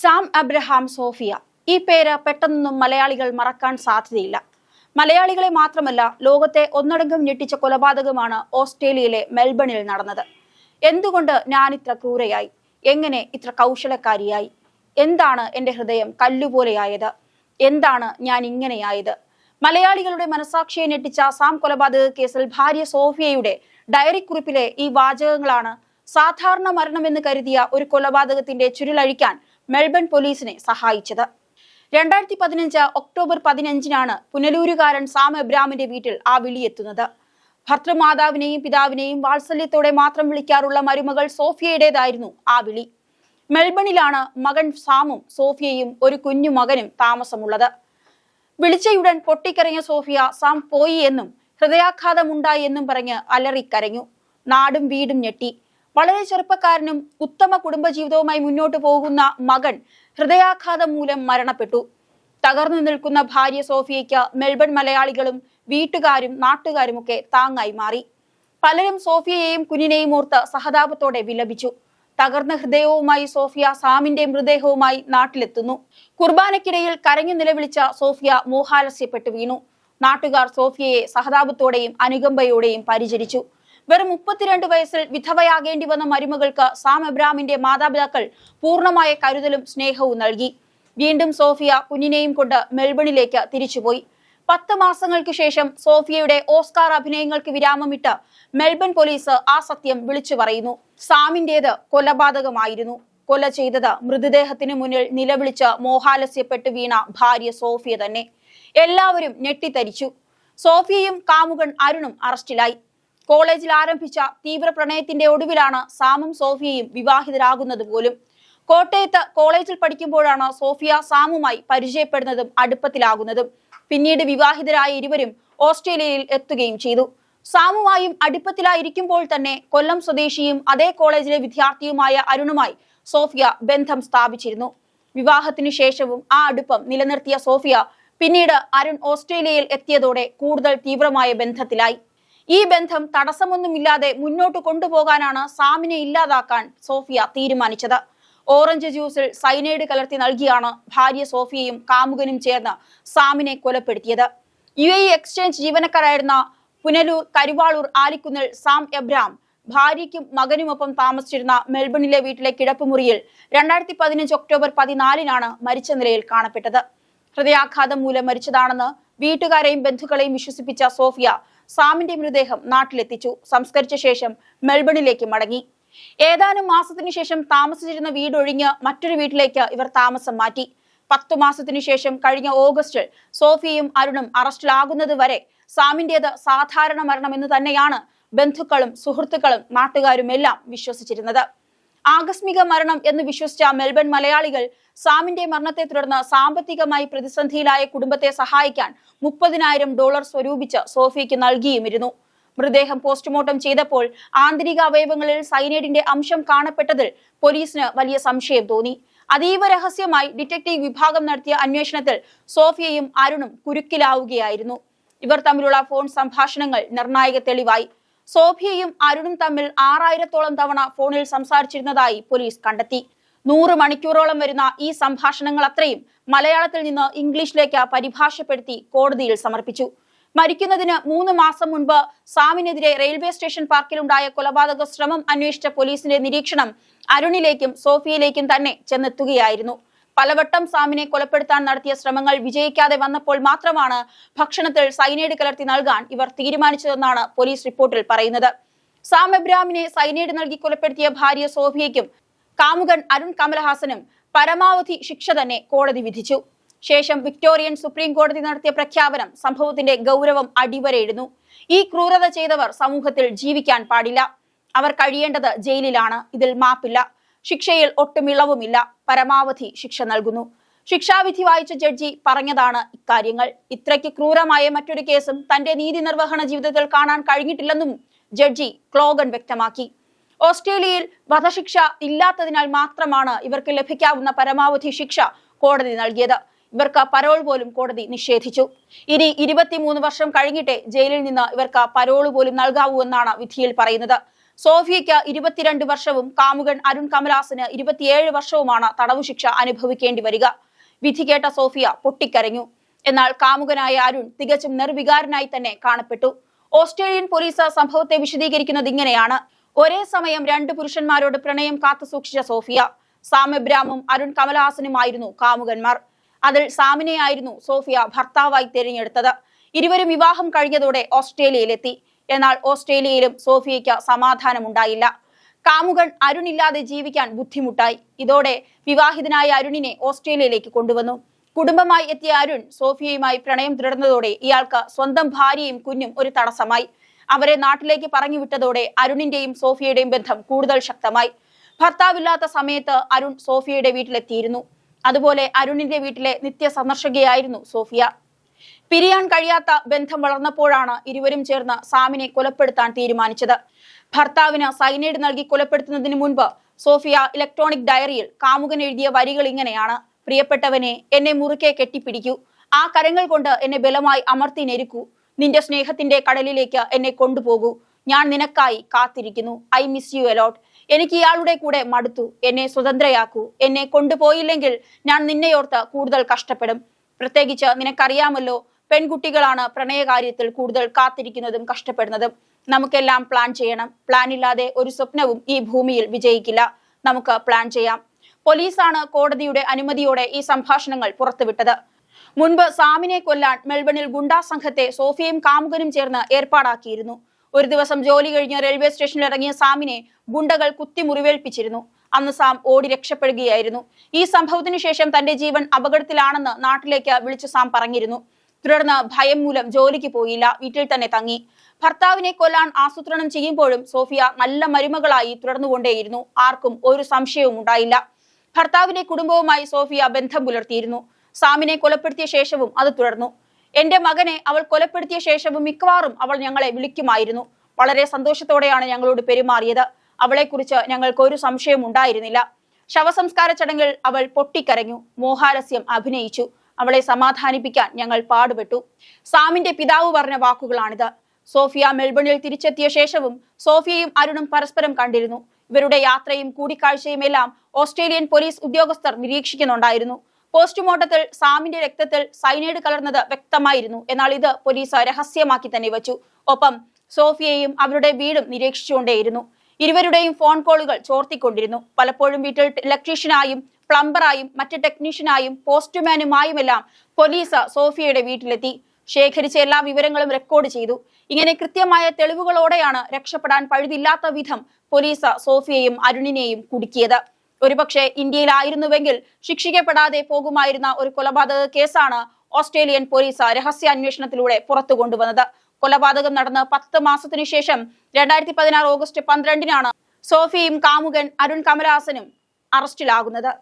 Sam Abraham Sophia. ഈ പേര് പെട്ടെന്നൊന്നും മലയാളികൾ മറക്കാൻ സാധ്യതയില്ല. മലയാളികളെ മാത്രമല്ല ലോകത്തെ ഒന്നടങ്കം ഞെട്ടിച്ച കൊലപാതകമാണ് ഓസ്ട്രേലിയയിലെ മെൽബണിൽ നടന്നത്. എന്തുകൊണ്ട് ഞാൻ ഇത്ര ക്രൂരയായി? എങ്ങനെ ഇത്ര കൗശലക്കാരിയായി? എന്താണ് എന്റെ ഹൃദയം കല്ലുപോലെയായത്? എന്താണ് ഞാൻ ഇങ്ങനെയായത്? മലയാളികളുടെ മനസാക്ഷിയെ ഞെട്ടിച്ച സാം കൊലപാതക കേസിൽ ഭാര്യ സോഫിയയുടെ ഡയറി കുറിപ്പിലെ ഈ വാചകങ്ങളാണ് സാധാരണ മരണമെന്ന് കരുതിയ ഒരു കൊലപാതകത്തിന്റെ ചുരുളഴിക്കാൻ മെൽബൺ പോലീസിനെ സഹായിച്ചത്. രണ്ടായിരത്തി പതിനഞ്ച് ഒക്ടോബർ പതിനഞ്ചിനാണ് പുനലൂരുകാരൻ സാം എബ്രാമിന്റെ വീട്ടിൽ ആ വിളിയെത്തുന്നത്. ഭർത്തൃമാതാവിനെയും പിതാവിനെയും വാത്സല്യത്തോടെ മാത്രം വിളിക്കാറുള്ള മരുമകൾ സോഫിയയുടേതായിരുന്നു ആ വിളി. മെൽബണിലാണ് മകൻ സാമും സോഫിയയും ഒരു കുഞ്ഞു മകനും താമസമുള്ളത്. വിളിച്ചയുടൻ പൊട്ടിക്കരഞ്ഞ സോഫിയ സാം പോയി എന്നും ഹൃദയാഘാതമുണ്ടായി എന്നും പറഞ്ഞ് അലറിക്കരഞ്ഞു. നാടും വീടും ഞെട്ടി. വളരെ ചെറുപ്പക്കാരനും ഉത്തമ കുടുംബജീവിതവുമായി മുന്നോട്ട് പോകുന്ന മകൻ ഹൃദയാഘാതം മൂലം മരണപ്പെട്ടു. തകർന്നു നിൽക്കുന്ന ഭാര്യ സോഫിയയ്ക്ക് മെൽബൺ മലയാളികളും വീട്ടുകാരും നാട്ടുകാരും ഒക്കെ താങ്ങായി മാറി. പലരും സോഫിയയെയും കുഞ്ഞിനെയും ഓർത്ത് സഹതാപത്തോടെ വിലപിച്ചു. തകർന്ന ഹൃദയവുമായി സോഫിയ സാമിന്റെ മൃതദേഹവുമായി നാട്ടിലെത്തുന്നു. കുർബാനയ്ക്കിടയിൽ കരഞ്ഞു നിലവിളിച്ച സോഫിയ മോഹാലസ്യപ്പെട്ടു വീണു. നാട്ടുകാർ സോഫിയയെ സഹതാപത്തോടെയും അനുകമ്പയോടെയും പരിചരിച്ചു. വെറും മുപ്പത്തിരണ്ട് വയസ്സിൽ വിധവയാകേണ്ടി വന്ന മരുമകൾക്ക് സാം എബ്രാമിന്റെ മാതാപിതാക്കൾ പൂർണമായ കരുതലും സ്നേഹവും നൽകി. വീണ്ടും സോഫിയ കുഞ്ഞിനെയും കൊണ്ട് മെൽബണിലേക്ക് തിരിച്ചുപോയി. പത്ത് മാസങ്ങൾക്ക് ശേഷം സോഫിയയുടെ ഓസ്കാർ അഭിനയങ്ങൾക്ക് വിരാമമിട്ട് മെൽബൺ പോലീസ് ആ സത്യം വിളിച്ചു പറയുന്നു. സാമിന്റേത് കൊലപാതകമായിരുന്നു. കൊല ചെയ്തത് മൃതദേഹത്തിന് മുന്നിൽ നിലവിളിച്ച് മോഹാലസ്യപ്പെട്ട് വീണ ഭാര്യ സോഫിയ തന്നെ. എല്ലാവരും ഞെട്ടിത്തരിച്ചു. സോഫിയയും കാമുകൻ അരുണും അറസ്റ്റിലായി. കോളേജിൽ ആരംഭിച്ച തീവ്ര പ്രണയത്തിന്റെ ഒടുവിലാണ് സാമും സോഫിയയും വിവാഹിതരാകുന്നത് പോലും. കോട്ടയത്ത് കോളേജിൽ പഠിക്കുമ്പോഴാണ് സോഫിയ സാമുമായി പരിചയപ്പെടുന്നതും അടുപ്പത്തിലാകുന്നതും. പിന്നീട് വിവാഹിതരായ ഇരുവരും ഓസ്ട്രേലിയയിൽ എത്തുകയും ചെയ്തു. സാമുമായും അടുപ്പത്തിലായിരിക്കുമ്പോൾ തന്നെ കൊല്ലം സ്വദേശിയും അതേ കോളേജിലെ വിദ്യാർത്ഥിയുമായ അരുണുമായി സോഫിയ ബന്ധം സ്ഥാപിച്ചിരുന്നു. വിവാഹത്തിനു ശേഷവും ആ അടുപ്പം നിലനിർത്തിയ സോഫിയ പിന്നീട് അരുൺ ഓസ്ട്രേലിയയിൽ എത്തിയതോടെ കൂടുതൽ തീവ്രമായ ബന്ധത്തിലായി. ഈ ബന്ധം തടസ്സമൊന്നുമില്ലാതെ മുന്നോട്ട് കൊണ്ടുപോകാനാണ് സാമിനെ ഇല്ലാതാക്കാൻ സോഫിയ തീരുമാനിച്ചത്. ഓറഞ്ച് ജ്യൂസിൽ സൈനൈഡ് കലർത്തി നൽകിയാണ് ഭാര്യ സോഫിയയും കാമുകനും ചേർന്ന് സാമിനെ കൊലപ്പെടുത്തിയത്. യു എ എക്സ്ചേഞ്ച് ജീവനക്കാരായിരുന്ന പുനലൂർ കരുവാളൂർ ആലിക്കുന്നിൽ സാം എബ്രാം ഭാര്യയ്ക്കും മകനുമൊപ്പം താമസിച്ചിരുന്ന മെൽബണിലെ വീട്ടിലെ കിടപ്പുമുറിയിൽ രണ്ടായിരത്തി പതിനഞ്ച് ഒക്ടോബർ പതിനാലിനാണ് മരിച്ച നിലയിൽ കാണപ്പെട്ടത്. ഹൃദയാഘാതം മൂലം മരിച്ചതാണെന്ന് വീട്ടുകാരെയും ബന്ധുക്കളെയും വിശ്വസിപ്പിച്ച സോഫിയ സാമിന്റെ മൃതദേഹം നാട്ടിലെത്തിച്ചു. സംസ്കരിച്ച ശേഷം മെൽബണിലേക്ക് മടങ്ങി. ഏതാനും മാസത്തിനു ശേഷം താമസിച്ചിരുന്ന വീടൊഴിഞ്ഞ് മറ്റൊരു വീട്ടിലേക്ക് ഇവർ താമസം മാറ്റി. പത്തു മാസത്തിനു ശേഷം കഴിഞ്ഞ ഓഗസ്റ്റിൽ സോഫിയയും അരുണും അറസ്റ്റിലാകുന്നത് വരെ സാമിന്റേത് സാധാരണ മരണം എന്ന് തന്നെയാണ് ബന്ധുക്കളും സുഹൃത്തുക്കളും നാട്ടുകാരും എല്ലാം വിശ്വസിച്ചിരുന്നത്. ആകസ്മിക മരണം എന്ന് വിശ്വസിച്ച മെൽബൺ മലയാളികൾ സാമിന്റെ മരണത്തെ തുടർന്ന് സാമ്പത്തികമായി പ്രതിസന്ധിയിലായ കുടുംബത്തെ സഹായിക്കാൻ മുപ്പതിനായിരം ഡോളർ സ്വരൂപിച്ച് സോഫിയയ്ക്ക് നൽകിയുമിരുന്നു. മൃതദേഹം പോസ്റ്റ്മോർട്ടം ചെയ്തപ്പോൾ ആന്തരിക അവയവങ്ങളിൽ സൈനൈഡിന്റെ അംശം കാണപ്പെട്ടതിൽ പോലീസിന് വലിയ സംശയം തോന്നി. അതീവ രഹസ്യമായി ഡിറ്റക്റ്റീവ് വിഭാഗം നടത്തിയ അന്വേഷണത്തിൽ സോഫിയയും അരുണും കുരുക്കിലാവുകയായിരുന്നു. ഇവർ തമ്മിലുള്ള ഫോൺ സംഭാഷണങ്ങൾ നിർണായക തെളിവായി. സോഫിയയും അരുണും തമ്മിൽ ആറായിരത്തോളം തവണ ഫോണിൽ സംസാരിച്ചിരുന്നതായി പോലീസ് കണ്ടെത്തി. നൂറ് മണിക്കൂറോളം വരുന്ന ഈ സംഭാഷണങ്ങൾ അത്രയും മലയാളത്തിൽ നിന്ന് ഇംഗ്ലീഷിലേക്ക് പരിഭാഷപ്പെടുത്തി കോടതിയിൽ സമർപ്പിച്ചു. മരിക്കുന്നതിന് മൂന്ന് മാസം മുൻപ് സാമിനെതിരെ റെയിൽവേ സ്റ്റേഷൻ പാർക്കിലുണ്ടായ കൊലപാതക ശ്രമം അന്വേഷിച്ച പോലീസിന്റെ നിരീക്ഷണം അരുണിലേക്കും സോഫിയയിലേക്കും തന്നെ ചെന്നെത്തുകയായിരുന്നു. പലവട്ടം സാമിനെ കൊലപ്പെടുത്താൻ നടത്തിയ ശ്രമങ്ങൾ വിജയിക്കാതെ വന്നപ്പോൾ മാത്രമാണ് ഭക്ഷണത്തിൽ സൈനൈഡ് കലർത്തി നൽകാൻ ഇവർ തീരുമാനിച്ചതെന്നാണ് പോലീസ് റിപ്പോർട്ടിൽ പറയുന്നത്. സാം എബ്രാമിനെ സൈനൈഡ് നൽകി കൊലപ്പെടുത്തിയ ഭാര്യ സോഫിയയ്ക്കും കാമുകൻ അരുൺ കമലഹാസനും പരമാവധി ശിക്ഷ തന്നെ കോടതി വിധിച്ചു. ശേഷം വിക്ടോറിയൻ സുപ്രീം കോടതി നടത്തിയ പ്രഖ്യാപനം സംഭവത്തിന്റെ ഗൗരവം അടിവരയിടുന്നു. ഈ ക്രൂരത ചെയ്തവർ സമൂഹത്തിൽ ജീവിക്കാൻ പാടില്ല. അവർ കഴിയേണ്ടത് ജയിലിലാണ്. ഇതിൽ മാപ്പില്ല. ശിക്ഷയിൽ ഒട്ടും ഇളവുമില്ല. പരമാവധി ശിക്ഷ നൽകുന്നു. ശിക്ഷാവിധി വായിച്ച ജഡ്ജി പറഞ്ഞതാണ് ഇക്കാര്യങ്ങൾ. ഇത്രയ്ക്ക് ക്രൂരമായ മറ്റൊരു കേസും തന്റെ നീതി നിർവഹണ ജീവിതത്തിൽ കാണാൻ കഴിഞ്ഞിട്ടില്ലെന്നും ജഡ്ജി ക്ലോഗൻ വ്യക്തമാക്കി. ഓസ്ട്രേലിയയിൽ വധശിക്ഷ ഇല്ലാത്തതിനാൽ മാത്രമാണ് ഇവർക്ക് ലഭിക്കാവുന്ന പരമാവധി ശിക്ഷ കോടതി നൽകിയത്. ഇവർക്ക് പരോൾ പോലും കോടതി നിഷേധിച്ചു. ഇനി ഇരുപത്തിമൂന്ന് വർഷം കഴിഞ്ഞിട്ടേ ജയിലിൽ നിന്ന് ഇവർക്ക് പരോൾ പോലും നൽകാവൂ എന്നാണ് വിധിയിൽ പറയുന്നത്. സോഫിയയ്ക്ക് ഇരുപത്തിരണ്ട് വർഷവും കാമുകൻ അരുൺ കമലാസിന് ഇരുപത്തിയേഴ് വർഷവുമാണ് തടവു ശിക്ഷ അനുഭവിക്കേണ്ടി വരിക. വിധി കേട്ട സോഫിയ പൊട്ടിക്കരഞ്ഞു. എന്നാൽ കാമുകനായ അരുൺ തികച്ചും നിർവികാരനായി തന്നെ കാണപ്പെട്ടു. ഓസ്ട്രേലിയൻ പോലീസ് സംഭവത്തെ വിശദീകരിക്കുന്നത് ഇങ്ങനെയാണ്. ഒരേ സമയം രണ്ട് പുരുഷന്മാരോട് പ്രണയം കാത്തു സൂക്ഷിച്ച സോഫിയ സാമബ്രാമും അരുൺ കമലഹാസനുമായിരുന്നു കാമുകന്മാർ. അതിൽ സാമിനെയായിരുന്നു സോഫിയ ഭർത്താവായി തിരഞ്ഞെടുത്തത്. ഇരുവരും വിവാഹം കഴിഞ്ഞതോടെ ഓസ്ട്രേലിയയിലെത്തി. എന്നാൽ ഓസ്ട്രേലിയയിലും സോഫിയയ്ക്ക് സമാധാനമുണ്ടായില്ല. കാമുകൻ അരുണില്ലാതെ ജീവിക്കാൻ ബുദ്ധിമുട്ടായി. ഇതോടെ വിവാഹിതനായ അരുണിനെ ഓസ്ട്രേലിയയിലേക്ക് കൊണ്ടുവന്നു. കുടുംബമായി എത്തിയ അരുൺ സോഫിയയുമായി പ്രണയം തുടർന്നതോടെ ഇയാൾക്ക് സ്വന്തം ഭാര്യയും കുഞ്ഞും ഒരു തടസ്സമായി. അവരെ നാട്ടിലേക്ക് പറഞ്ഞു വിട്ടതോടെ അരുണിന്റെയും സോഫിയയുടെയും ബന്ധം കൂടുതൽ ശക്തമായി. ഭർത്താവില്ലാത്ത സമയത്ത് അരുൺ സോഫിയയുടെ വീട്ടിലെത്തിയിരുന്നു. അതുപോലെ അരുണിന്റെ വീട്ടിലെ നിത്യ സന്ദർശകയായിരുന്നു സോഫിയ. പിരിയാൻ കഴിയാത്ത ബന്ധം വളർന്നപ്പോഴാണ് ഇരുവരും ചേർന്ന് സാമിനെ കൊലപ്പെടുത്താൻ തീരുമാനിച്ചത്. ഭർത്താവിന് സൈനൈഡ് നൽകി കൊലപ്പെടുത്തുന്നതിന് മുൻപ് സോഫിയ ഇലക്ട്രോണിക് ഡയറിയിൽ കാമുകൻ എഴുതിയ വരികൾ ഇങ്ങനെയാണ്. പ്രിയപ്പെട്ടവനെ എന്നെ മുറുക്കെ കെട്ടിപ്പിടിക്കൂ. ആ കരങ്ങൾ കൊണ്ട് എന്നെ ബലമായി അമർത്തി ഞെരുക്കൂ. നിന്റെ സ്നേഹത്തിന്റെ കടലിലേക്ക് എന്നെ കൊണ്ടുപോകൂ. ഞാൻ നിനക്കായി കാത്തിരിക്കുന്നു. ഐ മിസ് യു അലോട്ട് എനിക്ക് ഇയാളുടെ കൂടെ മടുത്തു. എന്നെ സ്വതന്ത്രയാക്കൂ. എന്നെ കൊണ്ടുപോയില്ലെങ്കിൽ ഞാൻ നിന്നെയോർത്ത് കൂടുതൽ കഷ്ടപ്പെടും. പ്രത്യേകിച്ച് നിനക്കറിയാമല്ലോ പെൺകുട്ടികളാണ് പ്രണയകാര്യത്തിൽ കൂടുതൽ കാത്തിരിക്കുന്നതും കഷ്ടപ്പെടുന്നതും. നമുക്കെല്ലാം പ്ലാൻ ചെയ്യണം. പ്ലാൻ ഇല്ലാതെ ഒരു സ്വപ്നവും ഈ ഭൂമിയിൽ വിജയിക്കില്ല. നമുക്ക് പ്ലാൻ ചെയ്യാം. പോലീസാണ് കോടതിയുടെ അനുമതിയോടെ ഈ സംഭാഷണങ്ങൾ പുറത്തുവിട്ടത്. മുൻപ് സാമിനെ കൊല്ലാൻ മെൽബണിൽ ഗുണ്ടാ സംഘത്തെ സോഫിയയും കാമുകനും ചേർന്ന് ഏർപ്പാടാക്കിയിരുന്നു. ഒരു ദിവസം ജോലി കഴിഞ്ഞ് റെയിൽവേ സ്റ്റേഷനിൽ ഇറങ്ങിയ സാമിനെ ഗുണ്ടകൾ കുത്തി മുറിവേൽപ്പിച്ചിരുന്നു അന്ന് സാം ഓടി രക്ഷപ്പെടുകയായിരുന്നു. ഈ സംഭവത്തിനു ശേഷം തന്റെ ജീവൻ അപകടത്തിലാണെന്ന് നാട്ടിലേക്ക് വിളിച്ചു സാം പറഞ്ഞിരുന്നു. തുടർന്ന് ഭയം മൂലം ജോലിക്ക് പോയില്ല. വീട്ടിൽ തന്നെ തങ്ങി. ഭർത്താവിനെ കൊല്ലാൻ ആസൂത്രണം ചെയ്യുമ്പോഴും സോഫിയ നല്ല മരുമകളായി തുടർന്നുകൊണ്ടേയിരുന്നു. ആർക്കും ഒരു സംശയവും ഉണ്ടായില്ല. ഭർത്താവിന്റെ കുടുംബവുമായി സോഫിയ ബന്ധം പുലർത്തിയിരുന്നു. സാമിനെ കൊലപ്പെടുത്തിയ ശേഷവും അത് തുടർന്നു. എന്റെ മകനെ അവൾ കൊലപ്പെടുത്തിയ ശേഷവും മിക്കവാറും അവൾ ഞങ്ങളെ വിളിക്കുമായിരുന്നു. വളരെ സന്തോഷത്തോടെയാണ് ഞങ്ങളോട് പെരുമാറിയത്. അവളെക്കുറിച്ച് ഞങ്ങൾക്ക് ഒരു സംശയവും ഉണ്ടായിരുന്നില്ല. ശവസംസ്കാര ചടങ്ങിൽ അവൾ പൊട്ടിക്കരഞ്ഞു. മോഹാരസ്യം അഭിനയിച്ചു. അവളെ സമാധാനിപ്പിക്കാൻ ഞങ്ങൾ പാടുപെട്ടു. സാമിന്റെ പിതാവ് പറഞ്ഞ വാക്കുകളാണിത്. സോഫിയ മെൽബണിൽ തിരിച്ചെത്തിയ ശേഷവും സോഫിയയും അരുണും പരസ്പരം കണ്ടിരുന്നു. ഇവരുടെ യാത്രയും കൂടിക്കാഴ്ചയും എല്ലാം ഓസ്ട്രേലിയൻ പോലീസ് ഉദ്യോഗസ്ഥർ നിരീക്ഷിക്കുന്നുണ്ടായിരുന്നു. പോസ്റ്റ്മോർട്ടത്തിൽ സാമിന്റെ രക്തത്തിൽ സൈനൈഡ് കലർന്നത് വ്യക്തമായിരുന്നു. എന്നാൽ ഇത് പോലീസ് രഹസ്യമാക്കി തന്നെ വച്ചു. ഒപ്പം സോഫിയയും അവരുടെ വീടും നിരീക്ഷിച്ചുകൊണ്ടേയിരുന്നു. ഇരുവരുടെയും ഫോൺ കോളുകൾ ചോർത്തിക്കൊണ്ടിരുന്നു. പലപ്പോഴും വീട്ടിൽ ഇലക്ട്രീഷ്യനായും പ്ലംബറായും മറ്റ് ടെക്നീഷ്യനായും പോസ്റ്റ്മാനുമായുമെല്ലാം പോലീസ് സോഫിയയുടെ വീട്ടിലെത്തി. ശേഖരിച്ച എല്ലാ വിവരങ്ങളും റെക്കോർഡ് ചെയ്തു. ഇങ്ങനെ കൃത്യമായ തെളിവുകളോടെയാണ് രക്ഷപ്പെടാൻ പഴുതില്ലാത്ത വിധം പോലീസ് സോഫിയയും അരുണിനെയും കുടുക്കിയത്. ഒരുപക്ഷെ ഇന്ത്യയിലായിരുന്നുവെങ്കിൽ ശിക്ഷിക്കപ്പെടാതെ പോകുമായിരുന്ന ഒരു കൊലപാതക കേസാണ് ഓസ്ട്രേലിയൻ പോലീസ് രഹസ്യാന്വേഷണത്തിലൂടെ പുറത്തു കൊണ്ടുവന്നത്. കൊലപാതകം നടന്ന് പത്ത് മാസത്തിനു ശേഷം രണ്ടായിരത്തി പതിനാറ് ഓഗസ്റ്റ് പന്ത്രണ്ടിനാണ് സോഫിയും കാമുകൻ അരുൺ കമലഹാസനും അറസ്റ്റിലാകുന്നത്.